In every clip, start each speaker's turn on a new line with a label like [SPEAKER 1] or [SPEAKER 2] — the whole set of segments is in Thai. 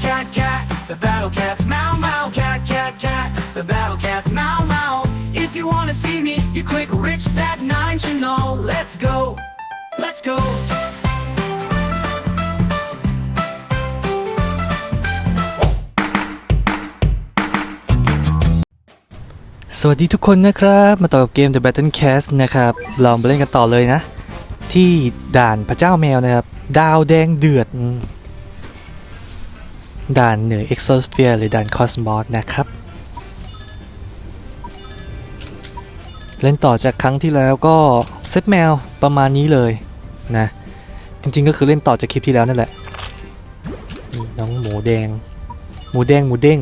[SPEAKER 1] cat, cat, cat. The battle cats meow, meow, cat, cat, cat. The battle cats meow, meow. If you wanna see me, you click Rich Sat 9 channel. Let's go. Let's go.
[SPEAKER 2] สวัสดีทุกคนนะครับ มาต่อกับเกม The Battle Cast นะครับ เรามาเล่นกันต่อเลยนะ ที่ด่านพระเจ้าแมวนะครับ ดาวแดงเดือด ด่านเหนือ Exosphere หรือด่าน Cosmos นะครับ เล่นต่อจากครั้งที่แล้วก็เซตแมวประมาณนี้เลยนะ จริงๆก็คือเล่นต่อจากคลิปที่แล้วนั่นแหละนี่น้องหมูแดง หมูแดงหมูเด้ง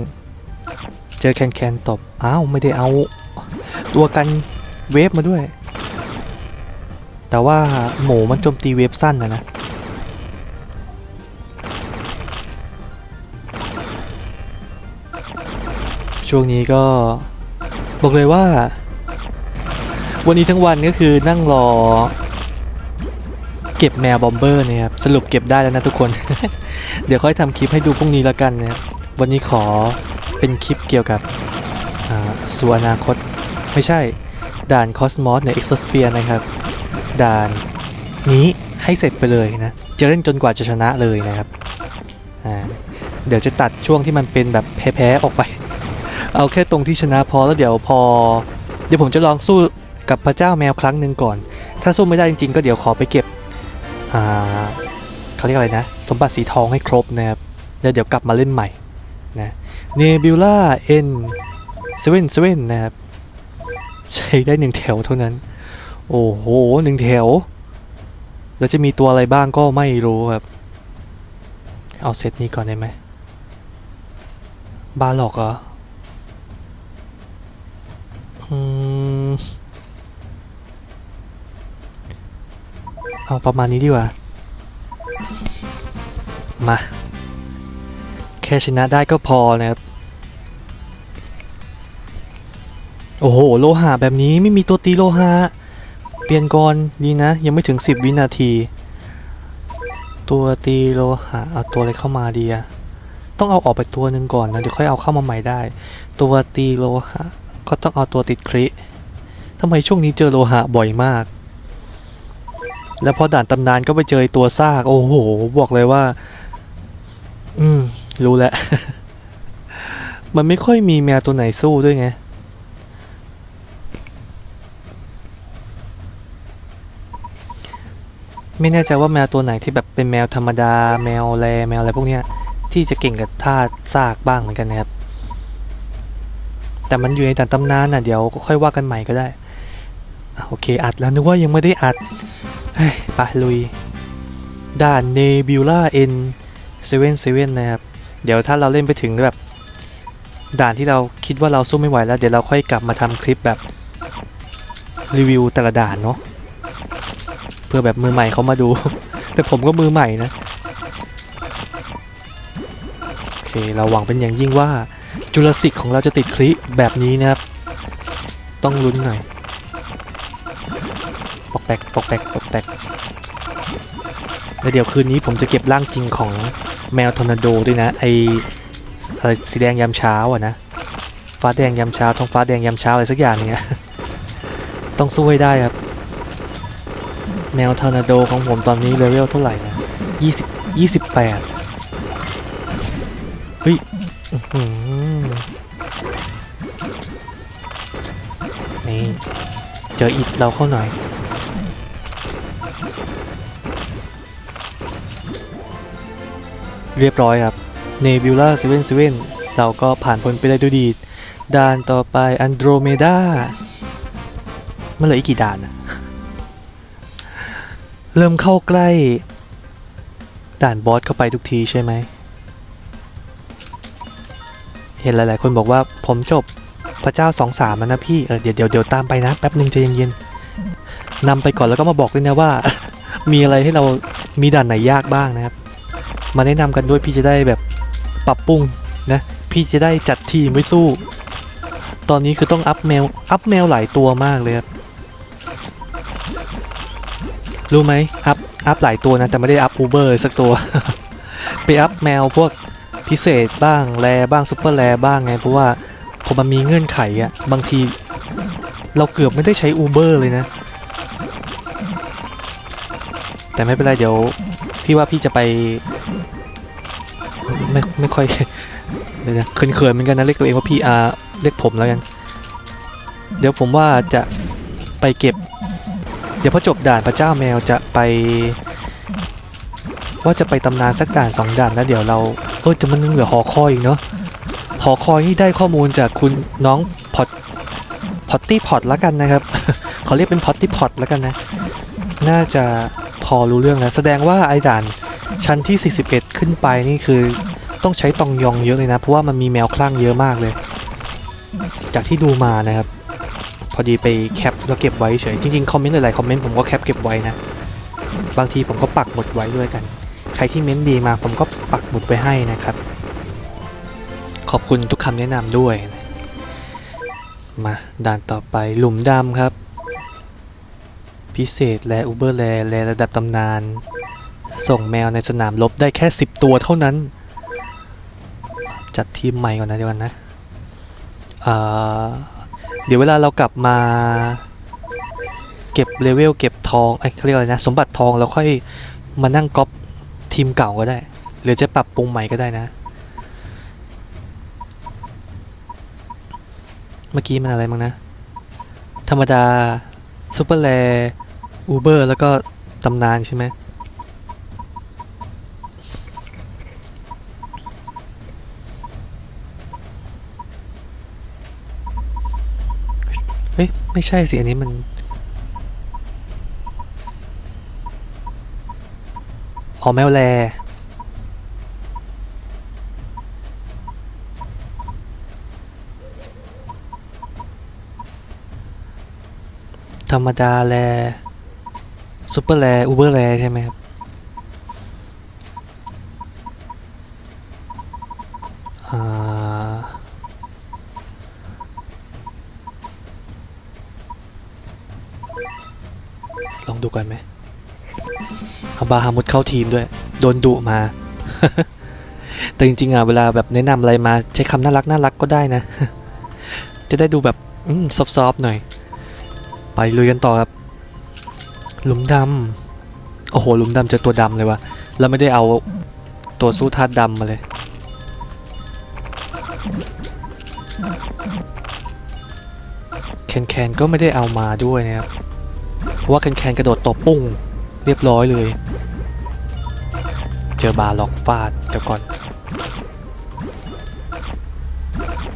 [SPEAKER 2] เจอแคนแคนตบ อ้าว ไม่ได้เอา ตัวกันเวฟมาด้วย แต่ว่าหมูมันโจมตีเวฟสั้นนะนะ ช่วงนี้ก็บอกเลยว่า วันนี้ทั้งวันก็คือนั่งรอ เก็บแมวบอมเบอร์เนี่ยครับสรุปเก็บได้แล้วนะทุกคน เดี๋ยวค่อยทำคลิปให้ดูพรุ่งนี้แล้วกันนะครับวันนี้ขอเป็นคลิปเกี่ยวกับสู่อนาคตไม่ใช่ ด่านคอสมอสใน Exosphere นะครับ ด่านนี้ให้เสร็จไปเลยนะ จะเล่นจนกว่าจะชนะเลยนะครับ เดี๋ยวจะตัดช่วงที่มันเป็นแบบแพ้ๆออกไป เอาแค่ตรงที่ชนะพอแล้วเดี๋ยวพอ เดี๋ยวผมจะลองสู้กับพระเจ้าแมวครั้งหนึ่งก่อน ถ้าสู้ไม่ได้จริงๆ ก็เดี๋ยวขอไปเก็บอ่าเขาเรียกอะไรนะ สมบัติสีทองให้ครบนะครับแล้วเดี๋ยวกลับมาเล่นใหม่นะเนบิวล่าเอ็นเซเว่นเซเว่นนะครับ ใช้ได้หนึ่งแถวเท่านั้น โอ้โหหนึ่งแถว แล้วจะมีตัวอะไรบ้างก็ไม่รู้ครับ เอาเซตนี้ก่อนได้ไหมบาหลอกเหรอ เอาประมาณนี้ดีกว่า มา แค่ชนะได้ก็พอนะครับ โอ้โห โลหะแบบนี้ไม่มีตัวตีโลหะ เปลี่ยนก่อนดีนะ ยังไม่ถึง 10 วินาที ตัวตีโลหะเอาตัวอะไรเข้ามาดีอะต้องเอาออกไปตัวหนึ่งก่อนนะ เดี๋ยวค่อยเอาเข้ามาใหม่ได้ ตัวตีโลหะ ก็ต้องเอาตัวติดคริทำไมช่วงนี้เจอโลหะบ่อยมาก แล้วพอด่านตำนานก็ไปเจอตัวซาก โอ้โห บอกเลยว่า อืม รู้แล้ว มันไม่ค่อยมีแมวตัวไหนสู้ด้วยไง ไม่แน่ใจว่าแมวตัวไหนที่แบบเป็นแมวธรรมดา แมวแล แมวอะไรพวกเนี้ย ที่จะเก่งกับท่าซากบ้างเหมือนกันนะครับ แต่มันอยู่ในด่ตำนานน่ะเดี๋ยวค่อยว่ากันใหม่ก็ได้โอเคอัดแล้วนึกว่ายังไม่ได้อัดเฮ้ยไปลุย ด่านเนบิวล่าเอ็นเซเว่นเซเว่นนะครับ เดี๋ยวถ้าเราเล่นไปถึงแบบ ด่านที่เราคิดว่าเราสู้ไม่ไหวแล้ว เดี๋ยวเราค่อยกลับมาทำคลิปแบบ รีวิวแต่ละด่านเนาะเพื่อแบบมือใหม่เขามาดู แต่ผมก็มือใหม่นะ โอเค เราหวังเป็นอย่างยิ่งว่า จุลศิษย์ของเราจะติดคลิแบบนี้นะครับ ต้องลุ้นหน่อยปอกแปกปอกแปกปอกแปกแล้วเดี๋ยวคืนนี้ผมจะเก็บร่างจริงของแมวทอร์นาโดด้วยนะ ไออะไรสีแดงยามเช้าอะนะ ฟ้าแดงยามเช้าท้องฟ้าแดงยามเช้าอะไรสักอย่างเนี้ยต้องสู้ให้ได้ครับ แมวทอร์นาโดของผมตอนนี้เลเวลเท่าไหร่นะยี่สิบยี่สิบแปดเฮ้ย เราเข้าหน่อยเรียบร้อยครับ Nebula 77เราก็ผ่านพ้นไปได้ด้วยดี ด่านต่อไป Andromeda มันเหลืออีกกี่ด่านอะเริ่มเข้าใกล้ ด่านบอสเข้าไปทุกทีใช่ไหม เห็นหลาย ๆ คนบอกว่าผมจบพระเจ้าสองสามแล้วนะพี่ เออเดี๋ยวเดี๋ยวเดี๋ยวตามไปนะ แป๊บหนึ่งใจเย็น ๆ นำไปก่อนแล้วก็มาบอกด้วยนะว่า มีอะไรให้เรามีด่านไหนยากบ้างนะครับ มาแนะนำกันด้วยพี่จะได้แบบปรับปรุงนะพี่จะได้จัดทีมไว้สู้ ตอนนี้คือต้องอัพแมวอัพแมวหลายตัวมากเลยครับรู้ไหมอัพอัพหลายตัวนะแต่ไม่ได้อัพอูเบอร์สักตัว ไปอัพแมวพวกพิเศษบ้างแรบ้างซุปเปอร์แรบ้างไงเพราะว่าพอมันมีเงื่อนไขอะบางที เราเกือบไม่ได้ใช้ Uber เลยนะ แต่ไม่เป็นไรเดี๋ยวพี่ว่าพี่จะไป ไม่ไม่ค่อยเดี๋ยวนะเขินๆเหมือนกันนะเรียกตัวเองว่าพี่อาเรียกผมแล้วกัน เดี๋ยวผมว่าจะไปเก็บ เดี๋ยวพอจบด่านพระเจ้าแมวจะไป ว่าจะไปตำนานสักด่านสองด่านแล้วเดี๋ยวเราเออจะมันยังเหลือหอคอยอีกเนาะหอคอยนี่ได้ข้อมูลจากคุณน้องพอตพอตตี้พอตแล้วกันนะครับเขาเรียกเป็นพอตตี้พอตแล้วกันนะ น่าจะ พอรู้เรื่องแล้วแสดงว่าไอ้ด่านชั้นที่ 41 ขึ้นไปนี่คือต้องใช้ตองยองเยอะเลยนะ เพราะว่ามันมีแมวคลั่งเยอะมากเลย จากที่ดูมานะครับ พอดีไปแคปแล้วเก็บไว้เฉยจริงๆคอมเมนต์หลายๆคอมเมนต์ผมก็แคปเก็บไว้นะ บางทีผมก็ปักหมดไว้ด้วยกัน ใครที่เม้นต์ดีมาผมก็ปักหมดไว้ให้นะครับ ขอบคุณทุกคำแนะนำด้วย มาด่านต่อไปหลุมดำครับ พิเศษและอูเบอร์แลแลระดับตำนาน ส่งแมวในสนามรบได้แค่ 10 ตัวเท่านั้น จัดทีมใหม่ก่อนนะเดี๋ยวนนะเดี๋ยวเวลาเรากลับมาเก็บเลเวลเก็บทองไอ้เขาเรียกอะไรนะ สมบัติทองแล้วค่อยมานั่งก๊อปทีมเก่าก็ได้ หรือจะปรับปรุงใหม่ก็ได้นะ เมื่อกี้มันอะไรมั้งนะ ธรรมดาซูเปอร์แล อูเบอร์แล้วก็ตำนานใช่ไหมเฮ้ย ไม่ใช่สิ อันนี้มันอ๋อแมวแลธรรมดาแล ซูเปอร์แลอูเบอร์แลใช่ไหมครับอลองดูก่อนไหมเอาบาฮามุดเข้าทีมด้วย โดนดุมา แต่จริงๆอะเวลาแบบแนะนำอะไรมาใช้คำน่ารักน่ารักก็ได้นะ จะได้ดูแบบซอฟๆหน่อย ไปลุยกันต่อครับ หลุมดำ โอ้โห หลุมดำเจอตัวดำเลยวะแล้วไม่ได้เอาตัวสู้ธาตุดำมาเลย แคนแคนก็ไม่ได้เอามาด้วยนะครับ เพราะว่าแคนแคนกระโดดตบปุ้ง เรียบร้อยเลย เจอบาล็อกฟาดเดี๋ยวก่อน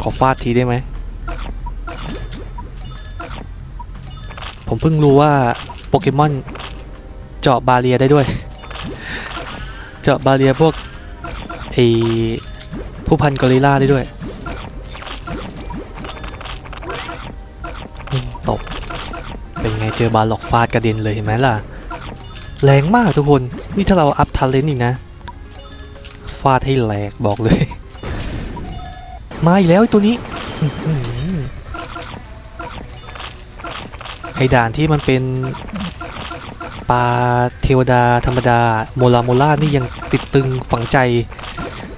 [SPEAKER 2] ขอฟาดทีได้ไหม ผมเพิ่งรู้ว่า ปเกมอนเจาะบาเรียได้ด้วย เจาะบาเรียพวกไอผู้พันกอริลล่าได้ด้วยตบ เป็นไงเจอบาล็อกฟาดกระเด็นเลยเห็นไหมล่ะ แรงมากทุกคน นี่ถ้าเราอัพทาเลนต์อีกนะ ฟาดให้แหลกบอกเลย มาอีกแล้วตัวนี้ไอด่านที่มันเป็น ปลาเทวดาธรรมดาโมลาโมล่านี่ยังติดตึงฝังใจ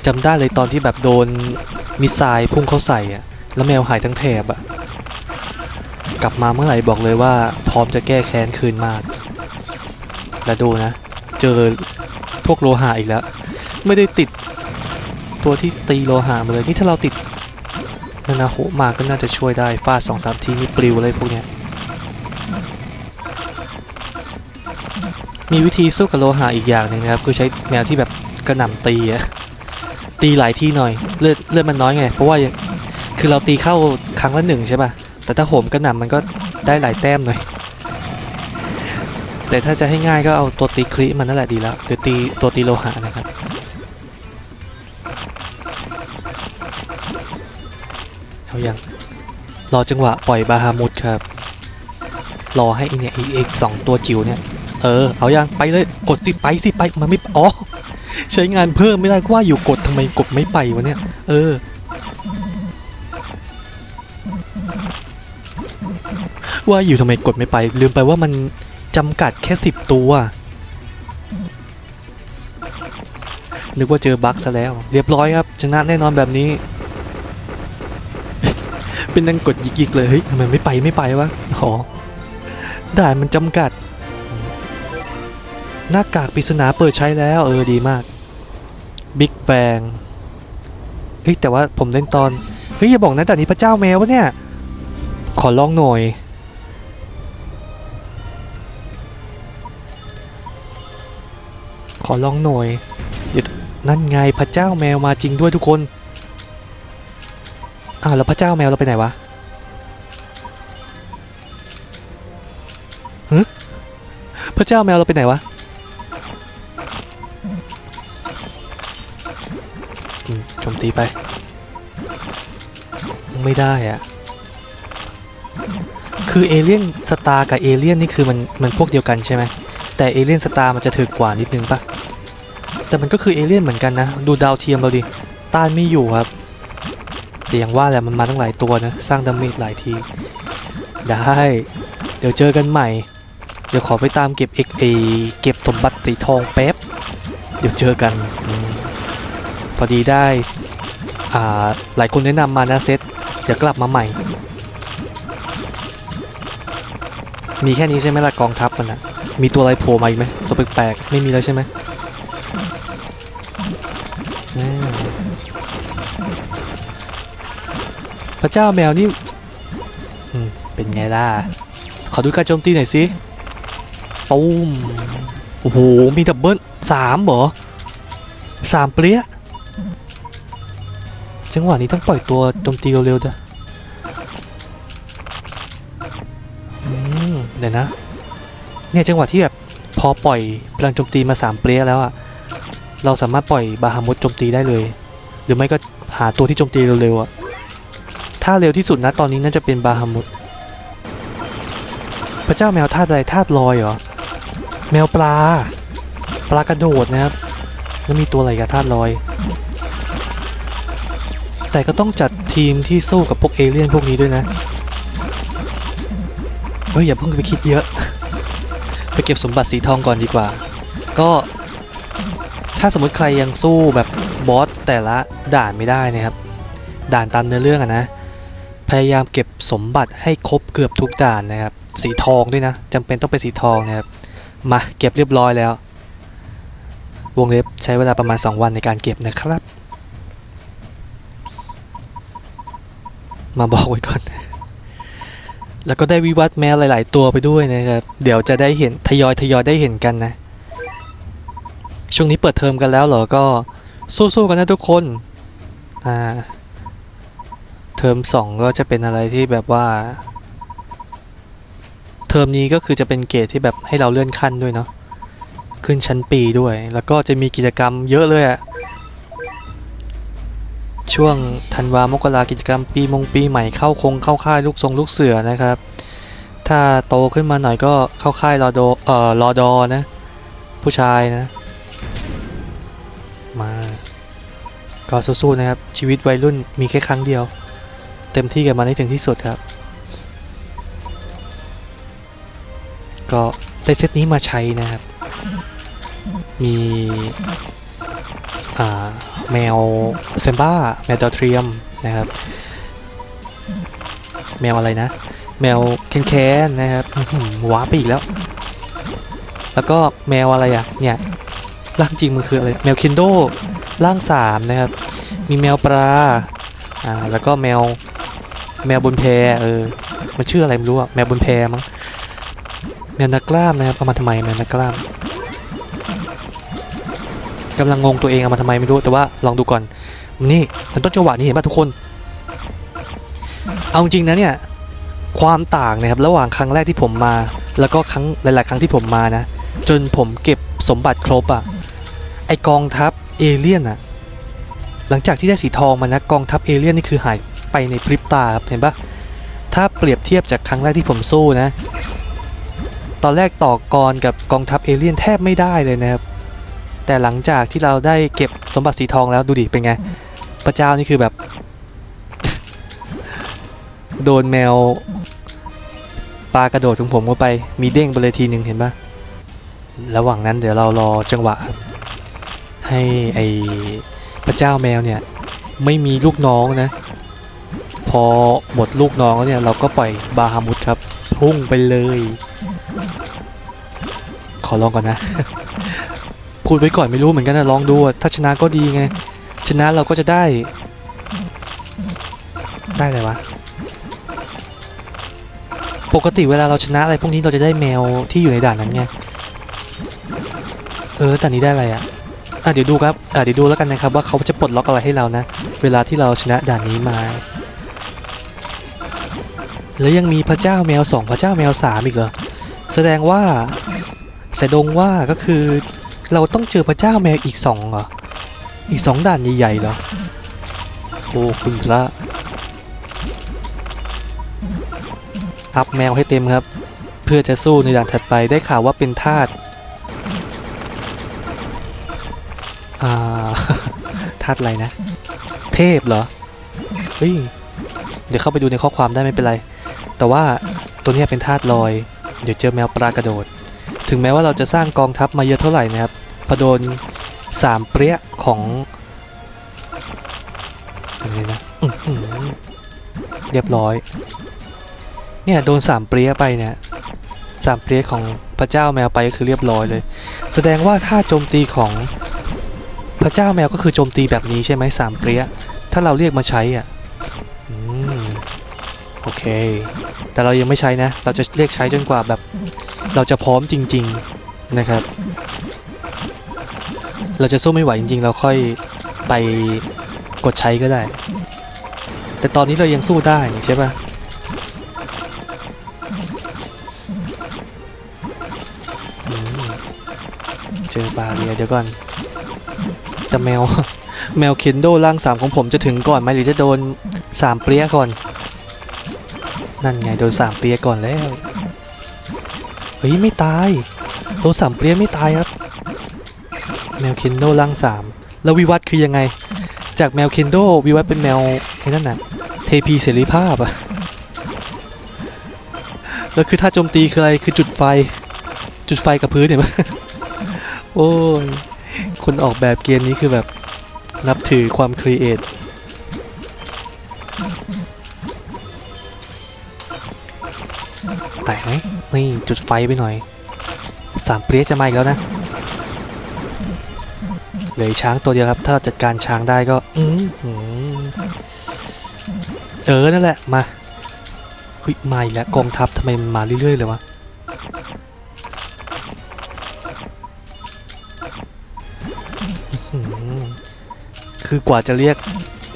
[SPEAKER 2] จำได้เลยตอนที่แบบโดนมิสไซล์พุ่งเข้าใส่อะแล้วแมวหายทั้งแถบอะกลับมาเมื่อไหร่บอกเลยว่า พร้อมจะแก้แค้นคืนมาก แล้วดูนะ เจอพวกโลหะอีกแล้ว ไม่ได้ติดตัวที่ตีโลหะมาเลยนี่ถ้าเราติดนานาโหมาก็น่าจะช่วยได้ฟาดสองสามทีนี่ปลิวเลยพวกเนี้ย มีวิธีสู้กับโลหะอีกอย่างหนึ่งนะครับ คือใช้แมวที่แบบกระหน่ำตีอะตีหลายที่หน่อยเลือดเลือดมันน้อยไง เพราะว่าคือเราตีเข้าครั้งละหนึ่งใช่ป่ะ แต่ถ้าโหมกระหน่ำมันก็ได้หลายแต้มหน่อย แต่ถ้าจะให้ง่ายก็เอาตัวตีคลิมันนั่นแหละดีแล้วหรือตีตัวตีโลหะนะครับเอายังรอจังหวะปล่อยบาฮามุดครับ รอให้ไอเนี่ยอเอกสองตัวจิ๋วเนี่ย เออ เอายังไปเลย กดสิไปสิไป มันไม่ อ๋อ ใช้งานเพิ่มไม่ได้ก็ว่าอยู่กดทำไมกดไม่ไปวะเนี่ย เออ ว่าอยู่ทำไมกดไม่ไป ลืมไปว่ามันจำกัดแค่สิบตัว นึกว่าเจอบั๊กซะแล้ว เรียบร้อยครับ ชนะแน่นอนแบบนี้ เป็นนั่งกดยิกๆเลย เฮ้ยทำไมไม่ไปไม่ไปวะ อ๋อด่านมันจำกัด หน้ากากปริศนาเปิดใช้แล้วเออดีมากบิ๊กแบงเฮ้ยแต่ว่าผมเล่นตอน เฮ้ยอย่าบอกนะแต่นี้พระเจ้าแมววะเนี่ย ขอลองหน่อย ขอลองหน่อยเดี๋ยวนั่นไงพระเจ้าแมวมาจริงด้วยทุกคนอ้าวแล้วพระเจ้าแมวเราไปไหนวะฮึพระเจ้าแมวเราไปไหนวะ จมตีไป ไม่ได้อะคือเอเลี่ยนสตาร์กับเอเลี่ยนนี่คือมันมันพวกเดียวกันใช่ไหมแต่เอเลี่ยนสตาร์มันจะถึกกว่านิดนึงปะแต่มันก็คือเอเลี่ยนเหมือนกันนะ ดูดาวเทียมเราดิต้านไม่อยู่ครับแต่อย่างว่าแหละมันมาตั้งหลายตัวนะ สร้างดาเมจหลายทีได้ เดี๋ยวเจอกันใหม่ เดี๋ยวขอไปตามเก็บเอ็กเอเก็บสมบัติสีทองแป๊บ เดี๋ยวเจอกันอม พอดีได้หลายคนแนะนำมานะเซตเดี๋ยวกลับมาใหม่ มีแค่นี้ใช่ไหมล่ะกองทัพมันอะมีตัวอะไรโผล่มาอีกไหมตัวแปลกๆไม่มีแล้วใช่ไหมพระเจ้าแมวนี่เป็นไงล่ะ ขอดูการโจมตีหน่อยสิตูมโอ้โห มีดับเบิลสามเหรอสามเปรี้ย จังหวะนี้ต้องปล่อยตัวโจมตีเร็วๆด้วยอืมเดี๋ยวนะ เนี่ยจังหวะที่แบบพอปล่อยพลังโจมตีมาสามเปรี้ยแล้วอะเราสามารถปล่อยบาฮามุดโจมตีได้เลย หรือไม่ก็หาตัวที่โจมตีเร็วๆอะถ้าเร็วที่สุดนะตอนนี้น่าจะเป็นบาฮามุดพระเจ้าแมวธาตุอะไรธาตุลอยเหรอ แมวปลา ปลากระโดดนะครับ แล้วมีตัวอะไรกับธาตุลอย แต่ก็ต้องจัดทีมที่สู้กับพวกเอเลี่ยนพวกนี้ด้วยนะ เฮ้ยอย่าเพิ่งไปคิดเยอะ ไปเก็บสมบัติสีทองก่อนดีกว่า ก็ถ้าสมมติใครยังสู้แบบบอสแต่ละด่านไม่ได้นะครับ ด่านตามเนื้อเรื่องอะนะ พยายามเก็บสมบัติให้ครบเกือบทุกด่านนะครับ สีทองด้วยนะจำเป็นต้องเป็นสีทองนะครับ มาเก็บเรียบร้อยแล้ว วงเล็บใช้เวลาประมาณ 2 วันในการเก็บนะครับ มาบอกไว้ก่อน แล้วก็ได้วิวัฒน์แมวหลาย ๆ ตัวไปด้วยนะครับ เดี๋ยวจะได้เห็นทยอยทยอยได้เห็นกันนะ ช่วงนี้เปิดเทอมกันแล้วเหรอ ก็สู้ๆกันนะทุกคน อ่า เทอมสองก็จะเป็นอะไรที่แบบว่า เทอมนี้ก็คือจะเป็นเกรดที่แบบให้เราเลื่อนขั้นด้วยเนาะ ขึ้นชั้นปีด้วย แล้วก็จะมีกิจกรรมเยอะเลยอะ ช่วงธันวามกรากิจกรรมปีมงปีใหม่เข้าคงเข้าค่ายลูกทรงลูกเสือนะครับ ถ้าโตขึ้นมาหน่อยก็เข้าค่ายรอดอเอ่อรอดอนะ ผู้ชายนะ มาก็สู้ๆนะครับ ชีวิตวัยรุ่นมีแค่ครั้งเดียว เต็มที่กับมันให้ถึงที่สุดครับ ก็ได้เซตนี้มาใช้นะครับ มี แมวเซมบ้าแมวดาวเทียมนะครับ แมวอะไรนะ แมวแคนแคนนะครับหือว้าปไปอีกแล้ว แล้วก็แมวอะไรอะเนี่ยร่างจริงมันคืออะไรแมวเคนโดร่างสามนะครับ มีแมวปลาอ่าแล้วก็แมวแมวบนแพเออมันชื่ออะไรไม่รู้อะแมวบนแพมั้งแมวนักกล้ามนะครับเอามาทำไมแมวนักกล้าม กำลังงงตัวเองเอามาทำไมไม่รู้แต่ว่าลองดูก่อน นี่มันต้นจังหวะนี้เห็นป่ะทุกคน เอาจริงนะเนี่ยความต่างนะครับระหว่างครั้งแรกที่ผมมา แล้วก็ครั้งหลาย ๆ ครั้งที่ผมมานะ จนผมเก็บสมบัติครบอะไอกองทัพเอเลี่ยนอะหลังจากที่ได้สีทองมานะกองทัพเอเลี่ยนนี่คือหายไปในพริบตาครับเห็นปะถ้าเปรียบเทียบจากครั้งแรกที่ผมสู้นะ ตอนแรกต่อกรกับกองทัพเอเลี่ยนแทบไม่ได้เลยนะครับ แต่หลังจากที่เราได้เก็บสมบัติสีทองแล้วดูดิเป็นไง พระเจ้านี่คือแบบ โดนแมวปลากระโดดของผมเข้าไปมีเด้งไปเลยทีหนึ่งเห็นปะระหว่างนั้นเดี๋ยวเรารอจังหวะ ให้ไอพระเจ้าแมวเนี่ยไม่มีลูกน้องนะ พอหมดลูกน้องแล้วเนี่ยเราก็ปล่อยบาฮามุดครับ พุ่งไปเลย ขอลองก่อนนะ พูดไว้ก่อนไม่รู้เหมือนกันนะลองดูถ้าชนะก็ดีไง ชนะเราก็จะได้ ได้อะไรวะ ปกติเวลาเราชนะอะไรพวกนี้เราจะได้แมวที่อยู่ในด่านนั้นไง เออแล้วด่นนี้ได้อะไรอะอะเดี๋ยวดูครับอะเดี๋ยวดูแล้วกันนะครับว่าเขาจะปลดล็อกอะไรให้เรานะ เวลาที่เราชนะด่านนี้มา แล้วยังมีพระเจ้าแมวสองพระเจ้าแมวสามอีกเหรอ แสดงว่าแสดงว่าก็คือ เราต้องเจอพระเจ้าแมวอีกสองเหรอ อีกสองด่านใหญ่ๆเหรอ โอ้คุณพระอัพแมวให้เต็มครับ เพื่อจะสู้ในด่านถัดไปได้ข่าวว่าเป็นทาสอ่าทาสอะไรนะ เทพเหรอ เฮ้ย เดี๋ยวเข้าไปดูในข้อความได้ไม่เป็นไร แต่ว่าตัวนี้เป็นธาตุลอย เดี๋ยวเจอแมวปลากระโดด ถึงแม้ว่าเราจะสร้างกองทัพมาเยอะเท่าไหร่นะครับพอโดนสามเปรี้ยของอะไรนะอื้อหือเรียบร้อย เนี่ยโดนสามเปรี้ยไปเนี่ยสามเปรี้ยของพระเจ้าแมวไปก็คือเรียบร้อยเลย แสดงว่าถ้าโจมตีของพระเจ้าแมวก็คือโจมตีแบบนี้ใช่ไหมสามเปรี้ยถ้าเราเรียกมาใช้อะอืมโอเค แต่เรายังไม่ใช้นะ เราจะเรียกใช้จนกว่าแบบ เราจะพร้อมจริง ๆนะครับ เราจะสู้ไม่ไหวจริง ๆ เราค่อยไปกดใช้ก็ได้ แต่ตอนนี้เรายังสู้ได้ใช่ปะเจอบาเรียเดี๋ยวก่อนแต่แมวแมวเคนโดร่างสามของผมจะถึงก่อนไหมหรือจะโดนสามเปรี้ยก่อน นั่นไงโดนสามเปรี้ยก่อนแล้ว เฮ้ยไม่ตายโดนสามเปรี้ยไม่ตายครับ แมวเคนโดร่างสามแล้ววิวัฒคือยังไง จากแมวเคนโดวิวัฒเป็นแมวไอ้นั่นน่ะเทพีเสรีภาพอะแล้วคือถ้าโจมตีคืออะไรคือจุดไฟ จุดไฟกับพื้นเห็นไหมโอ้ยคนออกแบบเกมนี้คือแบบนับถือความครีเอท นี่จุดไฟไปหน่อยสามเปรี้ยจะมาอีกแล้วนะเหลือช้างตัวเดียวครับ ถ้าเราจัดการช้างได้ก็อืเออนั่นแหละมาเฮ้ยมาอีกแล้วกองทัพทำไมมาเรื่อยๆเลยวะคือกว่าจะเรียก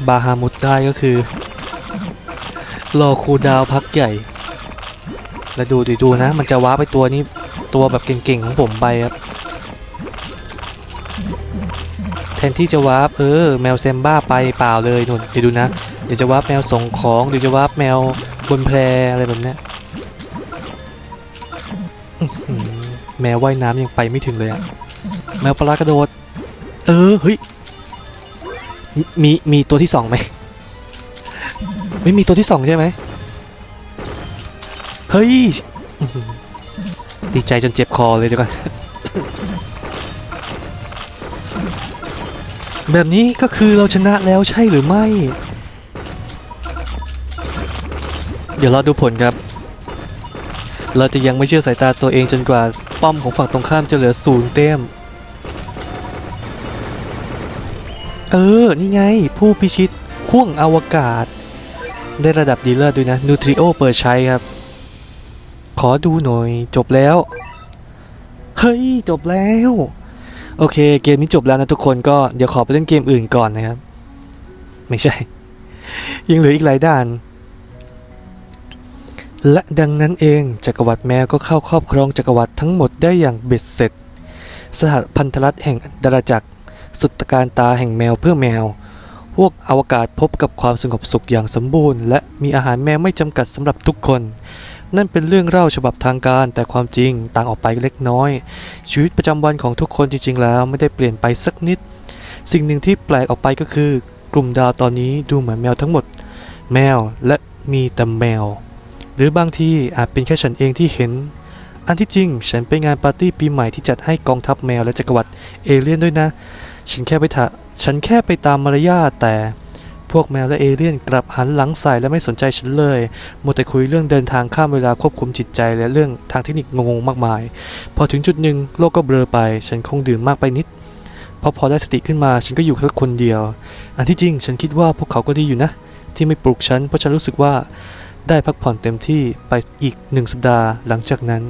[SPEAKER 2] บาฮามุดได้ก็คือ รอคูดาวพักใหญ่ แล้วดูดูดูนะ มันจะว้าไปตัวนี้ตัวแบบเก่งๆของผมไปครับ แทนที่จะวาร์ปเออแมวแซมบ้าไปเปล่าเลยนุ่นเดี๋ยวดูนะ เดี๋ยวจะวาร์ปแมวส่งของเดี๋ยวจะวาร์ปแมวบนแพอะไรแบบเนี้ยแมวว่ายน้ำยังไปไม่ถึงเลยอะแมวปลากระโดด เออเฮ้ยมีมีมีตัวที่สองไหมไม่มีตัวที่สองใช่ไหม เฮ้ย ดีใจจนเจ็บคอเลยเดี๋ยวก่อน แบบนี้ก็คือเราชนะแล้วใช่หรือไม่ เดี๋ยวเราดูผลครับ เราจะยังไม่เชื่อสายตาตัวเองจนกว่าป้อมของฝั่งตรงข้ามจะเหลือศูนย์เต็มเออ นี่ไง ผู้พิชิตข่วงอวกาศ ได้ระดับดีเลิศด้วยนะนูทริโอเปิดใช้ครับ ขอดูหน่อย จบแล้ว เฮ้ย จบแล้ว โอเค เกมนี้จบแล้วนะทุกคนก็เดี๋ยวขอไปเล่นเกมอื่นก่อนนะครับ ไม่ใช่ ยังเหลืออีกหลายด่าน และดังนั้นเองจักรวรรดิแมวก็เข้าครอบครองจักรวรรดิทั้งหมดได้อย่างเบ็ดเสร็จ สหพันธรัฐแห่งดาราจักร สุดตการตาแห่งแมวเพื่อแมวพวกอวกาศพบกับความสงบสุขอย่างสมบูรณ์ และมีอาหารแมวไม่จำกัดสำหรับทุกคน นั่นเป็นเรื่องเล่าฉบับทางการแต่ความจริงต่างออกไปเล็กน้อย ชีวิตประจำวันของทุกคนจริง ๆ แล้วไม่ได้เปลี่ยนไปสักนิด สิ่งหนึ่งที่แปลกออกไปก็คือ กลุ่มดาวตอนนี้ดูเหมือนแมวทั้งหมด แมวและมีแต่แมว หรือบางทีอาจเป็นแค่ฉันเองที่เห็น อันที่จริงฉันไปงานปาร์ตี้ปีใหม่ที่จัดให้กองทัพแมวและจักรวรรดิเอเลี่ยนด้วยนะ ฉันแค่ไปถะฉันแค่ไปตามมารยาทแต่ พวกแมวและเอเลี่ยนกลับหันหลังใส่และไม่สนใจฉันเลยมัวแต่คุยเรื่องเดินทางข้ามเวลาควบคุมจิตใจและเรื่องทางเทคนิคงงๆมากมาย พอถึงจุดหนึ่งโลกก็เบลอไป ฉันคงดื่มมากไปนิดพอพอได้สติขึ้นมาฉันก็อยู่แค่คนเดียว อันที่จริงฉันคิดว่าพวกเขาก็ดีอยู่นะ ที่ไม่ปลุกฉันเพราะฉันรู้สึกว่าได้พักผ่อนเต็มที่ไปอีกหนึ่งสัปดาห์หลังจากนั้น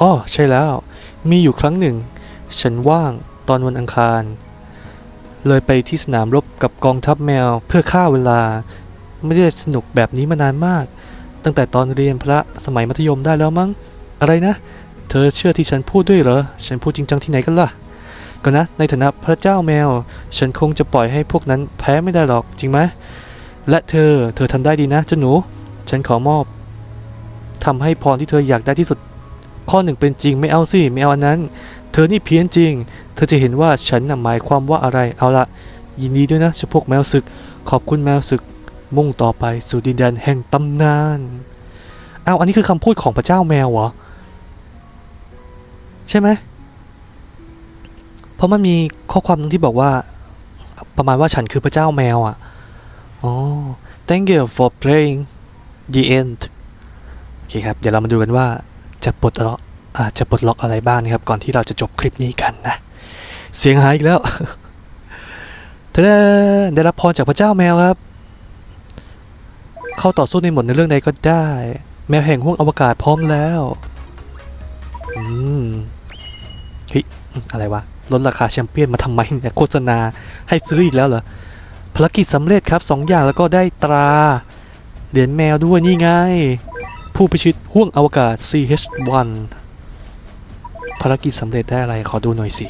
[SPEAKER 2] อ้อใช่แล้ว มีอยู่ครั้งหนึ่ง ฉันว่างตอนวันอังคาร เลยไปที่สนามรบกับกองทัพแมวเพื่อฆ่าเวลา ไม่ได้สนุกแบบนี้มานานมาก ตั้งแต่ตอนเรียนพระสมัยมัธยมได้แล้วมั้ง อะไรนะ เธอเชื่อที่ฉันพูดด้วยเหรอ ฉันพูดจริงจังที่ไหนกันล่ะ ก็นะ ในฐานะพระเจ้าแมว ฉันคงจะปล่อยให้พวกนั้นแพ้ไม่ได้หรอกจริงไหมและเธอ เธอทำได้ดีนะเจ้าหนู ฉันขอมอบทำให้พรที่เธออยากได้ที่สุด ข้อหนึ่งเป็นจริงไม่เอาสิไม่เอาอันนั้น เธอนี่เพี้ยนจริง เธอจะเห็นว่าฉันน่ะหมายความว่าอะไร เอาละยินดีด้วยนะเจ้าพวกแมวศึก ขอบคุณแมวศึก มุ่งต่อไปสู่ดินแดนแห่งตำนาน เอาอันนี้คือคำพูดของพระเจ้าแมวเหรอ ใช่ไหม เพราะมันมีข้อความนึงที่บอกว่า ประมาณว่าฉันคือพระเจ้าแมวอะ อ๋อ thank you for playing the end โอเคครับ เดี๋ยวเรามาดูกันว่าจะปลดล็อก อาจจะปลดล็อกอะไรบ้างนะครับ ก่อนที่เราจะจบคลิปนี้กันนะ เสียงหายอีกแล้วเธอได้รับพรจากพระเจ้าแมวครับ เข้าต่อสู้ในหมดในเรื่องใดก็ได้ แมวแห่งห้วงอวกาศพร้อมแล้ว อืมเฮ้ยอะไรวะ ลดราคาแชมเปี้ยนมาทำไมเนี่ยโฆษณาให้ซื้ออีกแล้วเหรอภารกิจสำเร็จครับสองอย่างแล้วก็ได้ตราเหรียญแมวด้วยนี่ไง ผู้พิชิตห่วงอวกาศ CH1 ภารกิจสำเร็จได้อะไร ขอดูหน่อยสิ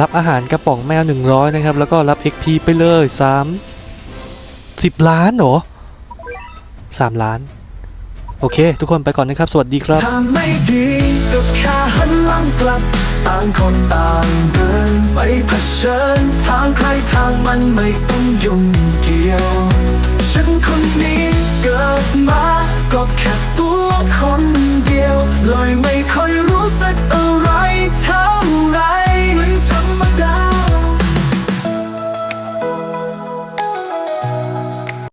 [SPEAKER 2] รับอาหารกระป๋องแมว 100 นะครับ แล้วก็รับ XP ไปเลย 3 10 ล้านเหรอ 3 ล้าน โอเค ทุกคนไปก่อนนะครับ สวัสดีครับ
[SPEAKER 1] ทางไม่ดีก็แค่หันหลังกลับต่างคนต่างเดินไปเผชิญทางใครทางมันไม่ต้องยุ่งเกี่ยว ฉันคนนี้ เกิดมาก็แค่ตัวคนเดียวเลยไม่ค่อยรู้สึกอะไรเท่าไรเหมือนธรรมดา